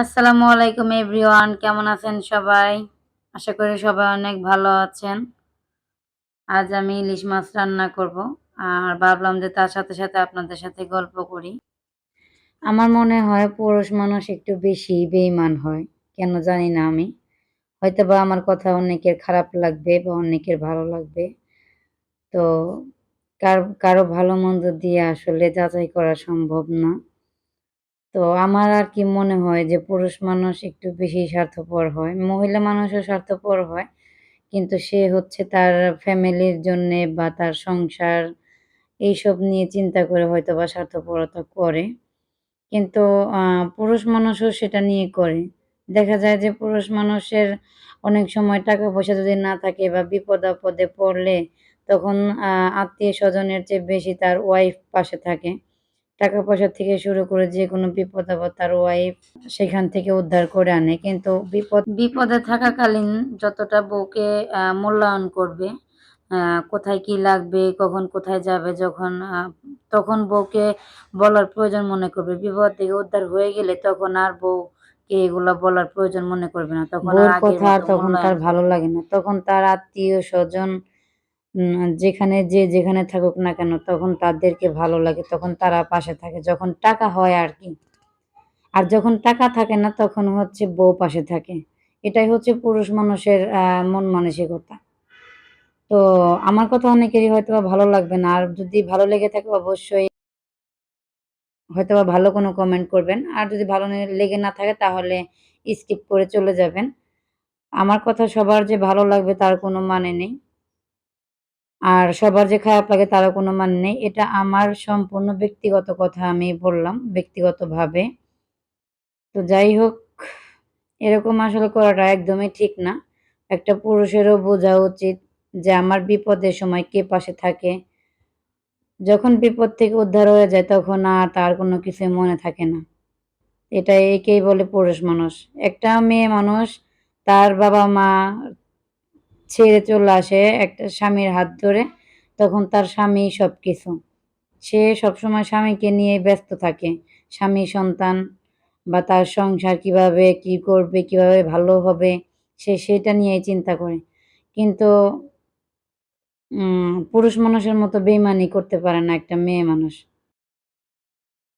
আসসালামু আলাইকুম এভরিওয়ান, কেমন আছেন সবাই? আশা করি সবাই অনেক ভালো আছেন। আজ আমি ইলিশ মাছ রান্না করব, আর ভাবলাম যে তার সাথে সাথে আপনাদের সাথে গল্প করি। আমার মনে হয় পুরুষ মানুষ একটু বেশি বেইমান হয়, কেন জানি না আমি। হয়তো বা আমার কথা অনেকের খারাপ লাগবে বা অনেকের ভালো লাগবে। তো কার, কারও ভালো মন্দ দিয়ে আসলে যাচাই করা সম্ভব না। তো আমার আর কি মনে হয় যে পুরুষ মানুষ একটু বেশি স্বার্থপর হয়, মহিলা মানুষও স্বার্থপর হয়। কিন্তু সে হচ্ছে তার ফ্যামিলির জন্যে বা তার সংসার এইসব নিয়ে চিন্তা করে হয়তো বা স্বার্থপরতা করে। কিন্তু পুরুষ মানুষও সেটা নিয়ে করে। দেখা যায় যে পুরুষ মানুষের অনেক সময় টাকা পয়সা যদি না থাকে বা বিপদ আপদে পড়লে তখন আত্মীয় স্বজনের চেয়ে বেশি তার ওয়াইফ পাশে থাকে। টাকা পয়সা থেকে শুরু করে যে কোনো বিপদ আপদ তার ওয়াইফ সেখান থেকে উদ্ধার করে আনে। কিন্তু বিপদ বিপদে থাকাকালীন যতটা বউকে মূল্যায়ন করবে কোথায় কি লাগবে কখন কোথায় যাবে যখন তখন বউকে বলার প্রয়োজন মনে করবে। বিপদ থেকে উদ্ধার হয়ে গেলে তখন আর বউ কে এগুলো বলার প্রয়োজন মনে করবে না। তখন কথা তখন তার ভালো লাগে না। তখন তার আত্মীয় স্বজন যেখানে যে যেখানে থাকুক না কেন, তখন তাদেরকে ভালো লাগে, তখন তারা পাশে থাকে। যখন টাকা হয় আর কি। আর যখন টাকা থাকে না, তখন হচ্ছে বউ পাশে থাকে। এটাই হচ্ছে পুরুষ মানুষের মন মানসিকতা। তো আমার কথা অনেকেরই হয়তো ভালো লাগবে না। আর যদি ভালো লেগে থাকে, অবশ্যই হয়তো বা ভালো কোনো কমেন্ট করবেন। আর যদি ভালো লেগে না থাকে, তাহলে স্কিপ করে চলে যাবেন। আমার কথা সবার যে ভালো লাগবে, তার কোনো মানে নেই। আর সবার যে খারাপ লাগে তারও কোনো মানে নেই। এটা আমার সম্পূর্ণ ব্যক্তিগত কথা আমি বললাম, ব্যক্তিগতভাবে। তো যাই হোক, এরকম আসলে করাটা একদমই ঠিক না। একটা পুরুষেরও বোঝা উচিত যে আমার বিপদের সময় কে পাশে থাকে। যখন বিপদ থেকে উদ্ধার হয়ে যায় তখন আর তার কোনো কিছু মনে থাকে না। এটা একেই বলে পুরুষ মানুষ। একটা মেয়ে মানুষ, তার বাবা মা ছেড়ে চলে আসে একটা স্বামীর হাত ধরে। তখন তার স্বামী সব কিছু সে সবসময় স্বামীকে নিয়ে ব্যস্ত থাকে। স্বামী সন্তান বা তার সংসার কীভাবে, কি করবে, কীভাবে ভালো হবে, সে সেটা নিয়ে চিন্তা করে। কিন্তু পুরুষ মানুষের মতো বেইমানি করতে পারে না একটা মেয়ে মানুষ।